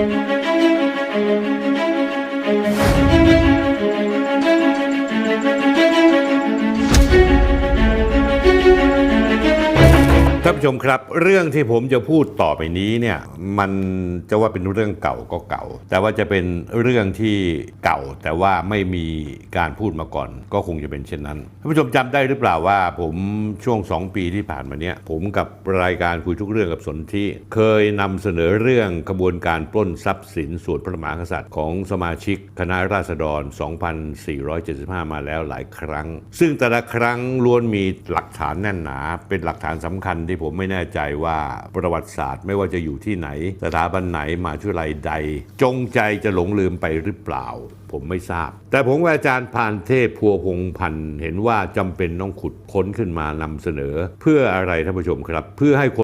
Música ท่านผู้ชมครับเรื่องที่ผมจะพูดต่อไปนี้เนี่ยมันจะว่าเป็นเรื่องเก่าก็เก่า แต่ว่าจะเป็นเรื่องที่เก่า แต่ว่าไม่มีการพูดมาก่อน ก็คงจะเป็นเช่นนั้นท่านผู้ชมจำได้หรือเปล่าว่า ผมช่วง 2 ปีที่ผ่านมาเนี้ยผมกับรายการคุยทุกเรื่องกับสนที่เคยนำเสนอเรื่องกระบวนการปล้นทรัพย์สินส่วนพระมหากษัตริย์ของสมาชิกคณะราษฎร 2475 มาแล้วหลายครั้ง ซึ่งแต่ละครั้งล้วนมีหลักฐานแน่นหนาเป็นหลักฐานสำคัญที่ผมไม่แน่ใจว่าประวัติศาสตร์ไม่ว่าจะอยู่ที่ไหน สถาบันไหนมาวิทยาลัยใด จงใจจะหลงลืมไปหรือเปล่า ผมไม่ทราบ แต่ผมกับอาจารย์พานเทพพัวพงพันเห็นว่าจำเป็นต้องขุดค้นขึ้นมานำเสนอ เพื่ออะไรท่านผู้ชมครับ เพื่อให้คน